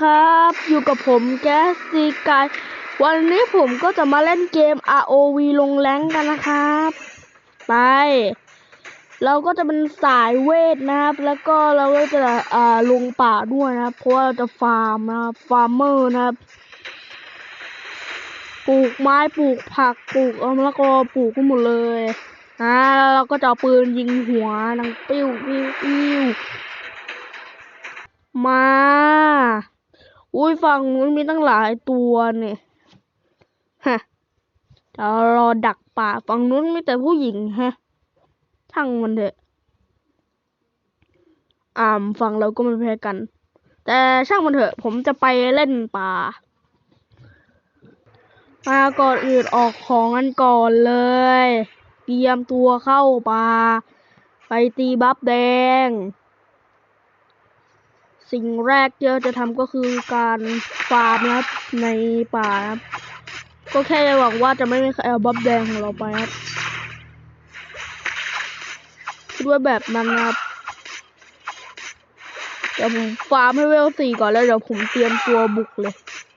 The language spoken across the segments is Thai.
ครับ อยู่กับผมแกสซีกายวันนี้ผมก็จะมาเล่นเกม ROV ลงแรงกันนะครับ ไป เราก็จะเป็นสายเวทนะครับ แล้วก็เราก็จะอ่าลงป่าด้วยนะครับ เพราะว่าเราจะฟาร์มนะครับฟาร์มเมอร์นะครับ ปลูกไม้ปลูกผักปลูกแล้วก็ปลูกกันหมดเลยอ่าแล้วเราก็จะเอาปืนยิงหัวนังปิ้วปิ้วปิ้วมา อุ้ยฝั่งนู้นมีตั้งหลายตัวเนี่ยฮะเดี๋ยวรอดักป่าฝั่งนู้นมีแต่ผู้หญิงฮะทั้งมันเถอะอ่ามฝั่งเราก็ไม่แพ้กัน แต่ช่างมันเถอะ ผมจะไปเล่นป่ามาก่อนอื่นออกของกันก่อนเลย เตรียมตัวเข้าป่า ไปตีบัฟแดง สิ่งแรกที่เราจะทำก็คือการฟาร์มนะครับในป่านะครับก็แค่หวังว่าจะไม่มีใครเอาบัฟแดงของเราไปครับคิดว่าแบบนั้นครับเดี๋ยวผมฟาร์มให้เวลสี่ก่อนแล้วเดี๋ยวผมเตรียมตัวบุกเลย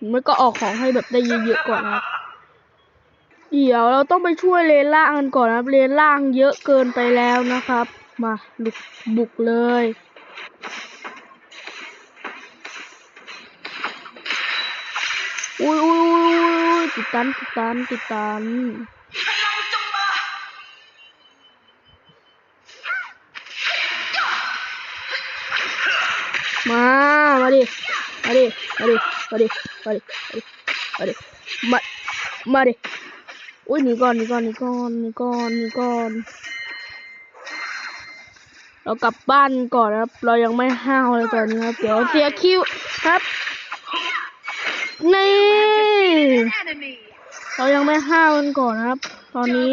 ไม่ก็ออกของให้แบบได้เยอะๆก่อนนะครับเดี๋ยวเราต้องไปช่วยเลนล่างกันก่อนนะครับเลนล่างเยอะเกินไปแล้วนะครับ มาลุกบุกเลย อุ้ยอุ้ยอุ้ยอุ้ยติดตันติดตันติดตันมา มาดิ มาดิ มาดิ มาดิ มาดิ มาดิ มา มาดิ อุ้ยหนีก่อนหนีก่อนหนีก่อนหนีก่อนหนีก่อน เรากลับบ้านก่อนนะครับ เรายังไม่ห้าวเลยตอนนี้ครับ เดี๋ยวเสียคิวครับ นี่ เรายังไม่ห้าวกันก่อนนะครับ ตอนนี้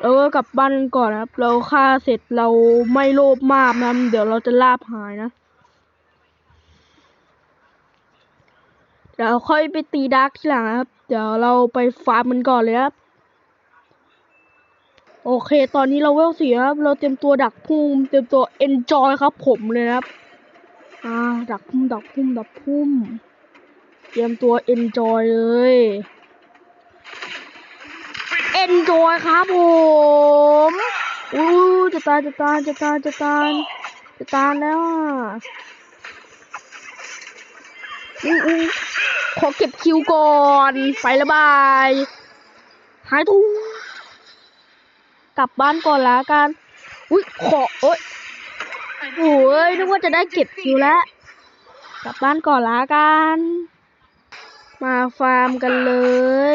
เราก็กลับบ้านกันก่อนนะครับ เราฆ่าเสร็จเราไม่โลภมากนะเดี๋ยวเราจะลาบหายนะเดี๋ยวค่อยไปตีดาร์กทีหลังนะครับ เดี๋ยวเราไปฟาร์มมันก่อนเลยครับ โอเค ตอนนี้เราเวลสี่ครับ เราเตรียมตัวดักพุ่ม เตรียมตัว enjoy ครับผมเลยครับ อ่า ดักพุ่ม ดักพุ่ม ดักพุ่ม เตรียมตัว enjoy เลย enjoy ครับผมอู้จะตายจะตายจะตายจะตายจะตายแล้วอู้อู้ขอเก็บคิวก่อน ไประบาย หายทุ่งกลับบ้านก่อนละกัน อุ้ยขอเอ้ยโอ้ยนึกว่าจะได้เก็บคิวแล้ว กลับบ้านก่อนละกัน มาฟาร์มกันเล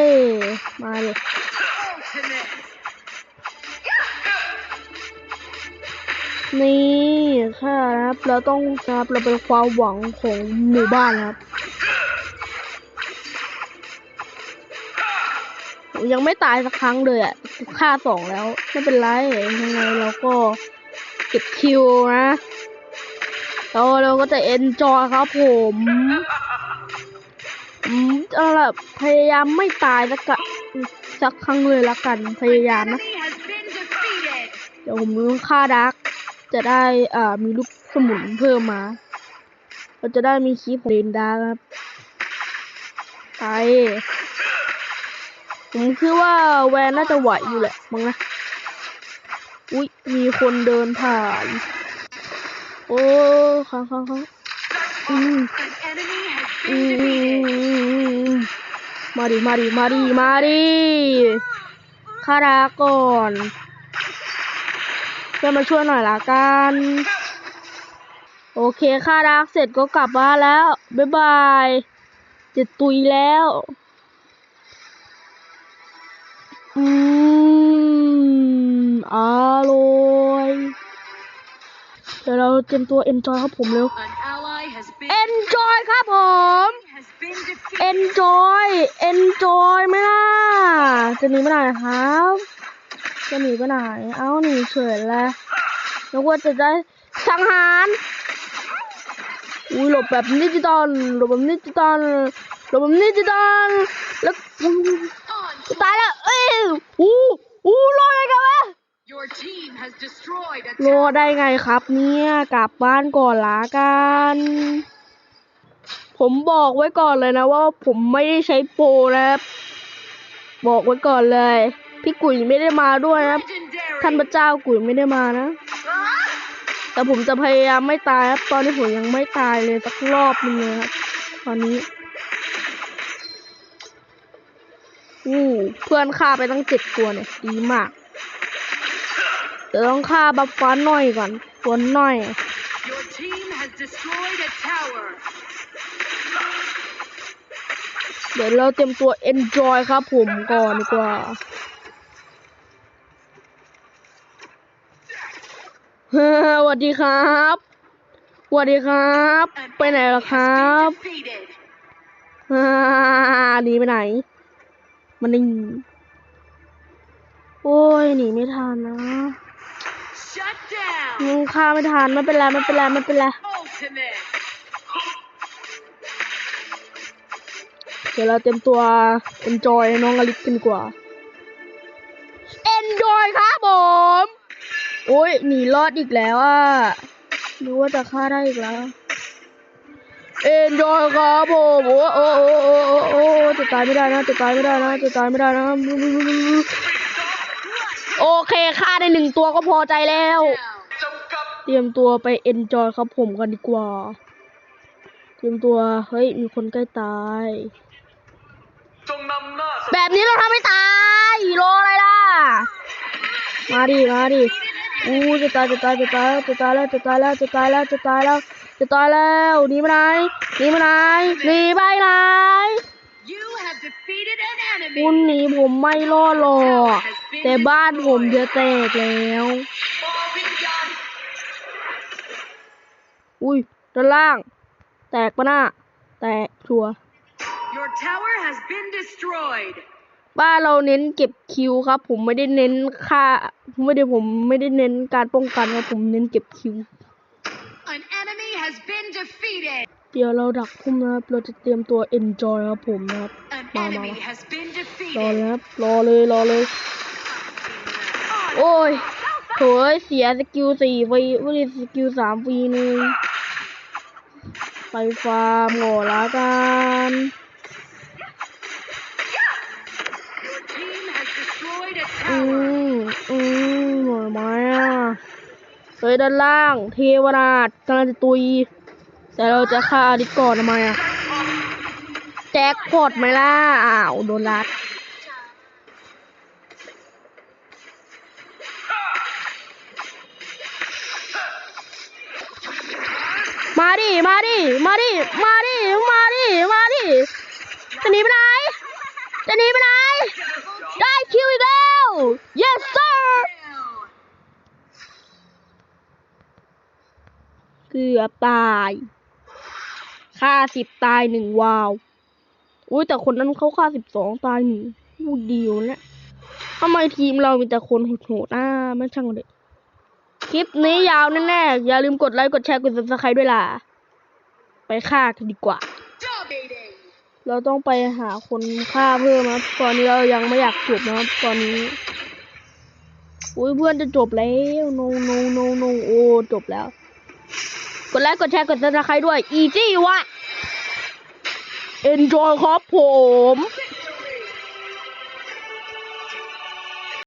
ย มาเลยนี่ค่ะนะครับ เราต้องนะครับเราเป็นความหวังของหมู่บ้านครับยังไม่ตายสักครั้งเลยอะฆ่าสองแล้ว ไม่เป็นไรยังไงเราก็เก็บคิวนะเราเราก็จะเอนจอยครับผม อืมเอาล่ะพยายามไม่ตายสักกะสักครั้งเลยละกันพยายามนะเดี๋ยวผมต้องฆ่าดักจะได้อ่ามีลูกสมุนเพิ่มมา เราจะได้มีคีฟเลนดาร์ครับไปผมคิดว่าแวนน่าจะไหวอยู่แหละมั้งนะอุ๊ยมีคนเดินผ่าน โอ้ค้างค้างค้างอืม มาดิมาดิมาดิมาดิฆ่าดาก่อนเพื่อนมาช่วยหน่อยละกัน โอเคฆ่าร์กเสร็จก็กลับบ้านแล้ว บ๊ายบายจะตุยแล้ว อืมอร่อย เดี๋ยวเราเตรียมตัว enjoy ครับผมเร็ว enjoy ครับผม enjoy enjoy ไหมล่ะจะหนีไปไหนครับ จะหนีไปไหน เอ้าหนีเฉยแล้วนึกว่าจะได้สังหารอุ้ยหลบแบบดิจิตอลหลบแบบดิจิตอลหลบแบบดิจิตอลแล้วตายแล้วเอ้ยอู้อู้รอดได้ไงวะรอ tower. ได้ไงครับเนี่ย กลับบ้านก่อนละกัน ผมบอกไว้ก่อนเลยนะว่าผมไม่ได้ใช้โปรนะครับ บอกไว้ก่อนเลย พี่กุ๋ยไม่ได้มาด้วยนะท่านพระเจ้ากุ๋ยไม่ได้มานะ แต่ผมจะพยายามไม่ตายครับ ตอนนี้ผมยังไม่ตายเลยสักรอบนึงเลยครับ ตอนนี้อู้เพื่อนฆ่าไปตั้งเจ็ดตัวเนี่ยดีมาก เดี๋ยวต้องฆ่าบัฟฟ้าหน่อยก่อนตัวหน่อย เดี๋ยวเราเตรียมตัว enjoy ครับผมก่อนดีกว่า เฮ้อสวัสดีครับสวัสดีครับ An ไปไหน enemy ล่ะ has ครับ been defeated. ฮ่าหนีไปไหน มันนี่โอ้ยหนีไม่ทันนะ Shut down. มึงฆ่าไม่ทันไม่เป็นไรไม่เป็นไรไม่เป็นไร เดี๋ยวเราเตรียมตัว enjoy น้องอลิสกันดีกว่า enjoy ครับผม โอ้ยหนีรอดอีกแล้วอะนึกว่าจะฆ่าได้อีกแล้ว enjoy ครับผมโอ้โอ้โอ้โอ้โอ้โอ้จะตายไม่ได้นะจะตายไม่ได้นะจะตายไม่ได้นะโอเคฆ่าได้หนึ่งตัวก็พอใจแล้ว Down. เตรียมตัวไป enjoy ครับผมกันดีกว่า เตรียมตัว เฮ้ย มีคนใกล้ตายจงนำหน้า แบบนี้เราทำไม่ตายรออะไรล่ะ มาดิมาดิอู้จะตายจะตายจะตายแล้วจะตายแล้วจะตายแล้วจะตายแล้วจะตายแล้วจะตายแล้วหนีไปไหนหนีไปไหนหนีไปไหน You have defeated an enemy. คุณหนีผมไม่รอดหรอกแต่บ้านผมจะแตกแล้ว อุ้ยด้านล่าง แตกปะน่ะแตกชัวร์ Your tower has been destroyed. บ้านเราเน้นเก็บคิวครับ ผมไม่ได้เน้นค่าไม่ได้ผมไม่ได้เน้นการป้องกันครับผมเน้นเก็บคิว An enemy has been defeated. เดี๋ยวเราดักพุ่มนะครับเราจะเตรียมตัว enjoy ครับผมนะครับ An มามา enemy มา has been รอ defeated. เลยครับรอเลยรอเลย โอ้ยโถยเสียสกิลสี่ฟรีไม่ได้สกิลสามฟรีหนึ่งไปฟาร์มก่อนละกัน ฮ้ยด้านล่าง เทวนาถกำลังจะตุย แต่เราจะฆ่าอดิก่อนทำไมอะแจ็คพอตไหมล่ะ อ้าว โดนลัดมาดิ มาดิ มาดิ มาดิ มาดิ มาดิ จะหนีไปไหน จะหนีไปไหน ได้คิวอีกแล้ว yes sir Down. เกือบตายค่าสิบตายหนึ่งวาวอุ้ยแต่คนนั้นเขาค่าสิบสองตายหนึ่งพูดดีอยู่เนี่ยทำไมทีมเรามีแต่คนโหดๆอ่าไม่ช่างเลยคลิปนี้ยาวแน่ๆอย่าลืมกดไลค์กดแชร์กด subscribe ด้วยล่ะ ไปฆ่ากันดีกว่า เราต้องไปหาคนฆ่าเพิ่มนะครับตอนนี้เรายังไม่อยากจบนะครับตอนนี้อุ้ยเพื่อนจะจบแล้ว no no no no โอ้จบแล้ว กดไลค์กดแชร์กดซับสไครต์ด้วย อีจี้วะ enjoy ครับผม